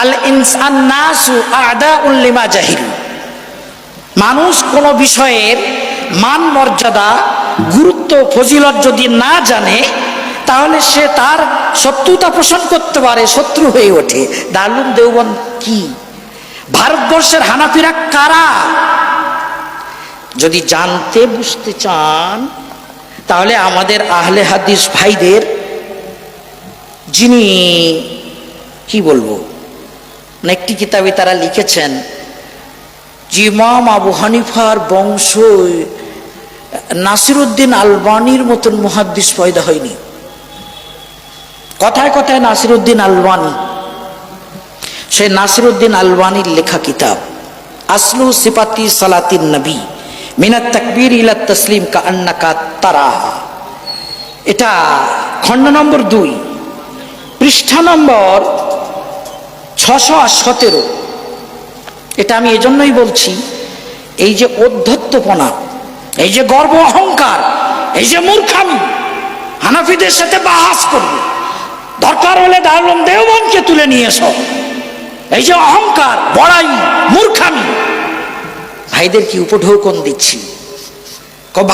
আল ইনসান নাসু আদা উল্লিমা জাহিল। মানুষ কোন বিষয়ের মান মর্যাদা, গুরুত্ব, ফজিলত যদি না জানে, তাহলে সে তার শত্রুতা পোষণ করতে পারে, শত্রু হয়ে ওঠে। দারুণ দেওবন কি? ভারতবর্ষের হানাফিরা কারা? যদি জানতে বুঝতে চান, তাহলে আমাদের আহলে হাদিস ভাইদের, যিনি, কি বলব? একটি কিতাবে তারা লিখেছেন, যে ইমাম আবু হানিফার বংশ নাসিরুদ্দিন আলবানির মতন মুহাদ্দিস পয়দা হয়নি। কথায় কথায় নাসিরুদ্দিন আলবানি, সে নাসিরুদ্দিন আলবানির লেখা কিতাব, আসলু সিপাতি সালাতিন নবী, মিনাত তাকবীর ইলা তসলিম কা আন্নাকা তারাহা এটা খণ্ড নম্বর দুই। পৃষ্ঠা নম্বর ছশো আর সতেরো। এটা আমি এজন্যই বলছি, এই যে অধ্যত্বপনা এই যে গর্ব অহংকার, এই যে মূর্খামি, হানাফিদের সাথে বাহাস করবে। দরকার হলে দারুম দেওবনকে তুলে নিয়ে এসো। এই যে অহংকার, বড়াই, মূর্খামি। ভাইদের কি উপঢৌকন দিচ্ছি?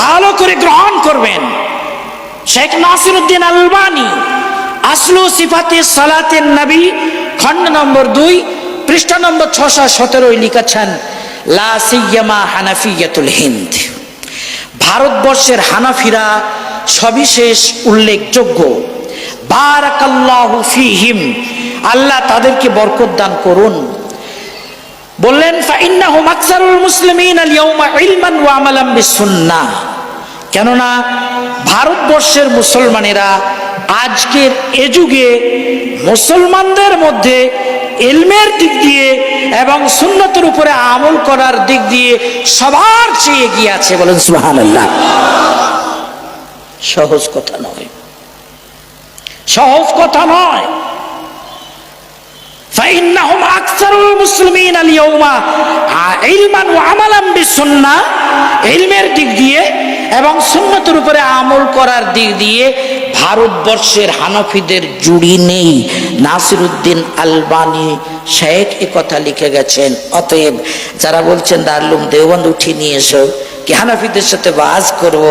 ভালো করে গ্রহণ করবেন। শেখ নাসিরুদ্দিন আলবানি, আসলু সিফাতে সালাতের নবী খণ্ড নম্বর দুই, পৃষ্ঠা নম্বর ছশো সতেরোই লিখেছেন, লা সিয়ামা হানাফিয়াতুল হিন্দ। ভারতবর্ষের হানাফিরা সবিশেষ উল্লেখযোগ্য। বারাকাল্লাহু ফিহিম, আল্লাহ তাদেরকে বরকত দান করুন। বললেন, ফাইন্নাহুম আকসারুল মুসলিমিন আল ইয়াউমা ইলমান ওয়া আমালাম বিসুন্নাহ। কেননা ভারতবর্ষের মুসলমানেরা আজকের এ যুগে মুসলমানদের মধ্যে এলমের দিক দিয়ে এবং সুন্নতের উপরে আমল করার দিক দিয়ে সবার চেয়ে এগিয়ে আছে বলেন সুবহানাল্লাহ সহজ কথা নয় সহজ কথা নয় فإنهم أكثر المسلمين اليوم علما وعملا بالسنة ইলমের দিক দিয়ে এবং সুন্নতের উপরে আমল করার দিক দিয়ে ভারতবর্ষের হানফিদের জুড়ি নেই। নাসিরুদ্দিন আলবানি শেখ এ কথা লিখে গেছেন। অতএব যারা বলছেন দারলুম দেওবন্দ উঠিয়ে নিয়ে এসো, কি হানাফিদের সাথে বাজ করব?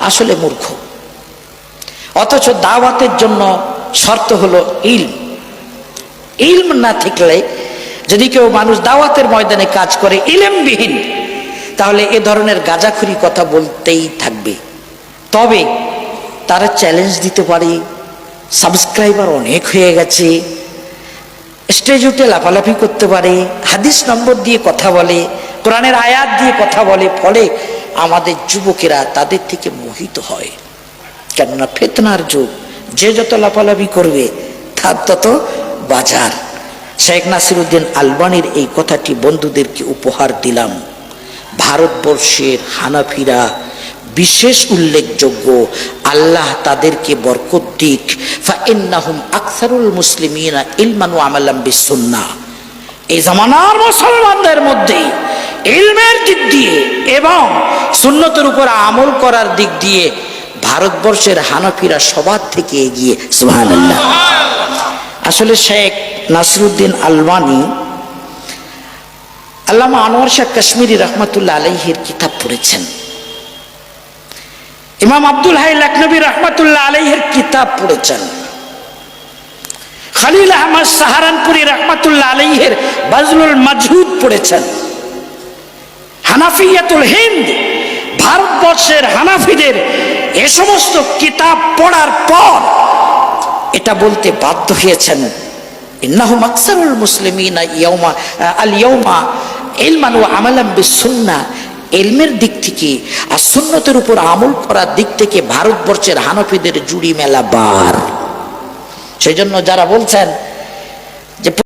আসলে মূর্খ। অথচ দাওয়াতের জন্য শর্ত হলো ইলম। ইলম না থাকলে যদি কেউ মানুষ দাওয়াতের ময়দানে কাজ করে, ইলেমবিহীন। তাহলে এ ধরনের গাজাখুরি কথা বলতেই থাকবে। তবে তারা চ্যালেঞ্জ দিতে পারে সাবস্ক্রাইবার অনেক হয়ে গেছে স্টেজ উঠে লাফালাফি করতে পারে, হাদিস নম্বর দিয়ে কথা বলে, কোরআনের আয়াত দিয়ে কথা বলে, ফলে আমাদের যুবকেরা তাদের থেকে মোহিত হয়। কেননা ফেতনার যুগ, যে যত লাফালাফি করবে, তার তত বাজার। শেখ নাসিরুদ্দিন আলবানির এই কথাটি বন্ধুদেরকে উপহার দিলাম। ভারতবর্ষের হানাফিরা বিশেষ উল্লেখযোগ্য। আল্লাহ তাদেরকে বরকত দিক। ফাইন্নাহুম আকসারুল মুসলিমিনা ইলমান আমালাম বিসুন্না। এই জামানার মুসলমানদের মধ্যে ইলমের দিক দিয়ে এবং সুন্নতের উপর আমল করার দিক দিয়ে ভারতবর্ষের হানাফিরা সবার থেকে এগিয়ে। সুবহানাল্লাহ। আসলে শেখ নাসিরুদ্দিন আলবানি আল্লামা আনোয়ার শাহ কাশ্মীরি রহমতুল্লাহ আলাইহির কিতাব পড়েছেন। ইমাম আব্দুল হাই লখনবী রহমতুল্লাহ আলাইহির কিতাব পড়েছেন। খালিল আহমদ সাহারানপুরি রহমতুল্লাহ আলাইহের বাজলুল মাজহুদ পড়েছেন। হানাফিয়াতুল হিন্দ ভারতবর্ষের হানাফিদের এ সমস্ত কিতাব পড়ার পর এটা বলতে বাধ্য হয়েছেন। ইন্নাহুম আকসারুল মুসলিমিনা ইয়াউমা, আল ইয়াউমা ইলমান ও আমালাম বিসুন্নাহ এলমের দিক থেকে আর সুন্নতের উপর আমল করার দিক থেকে ভারতবর্ষের হানফিদের জুড়ি মেলা বার। সেই জন্য যারা বলছেন যে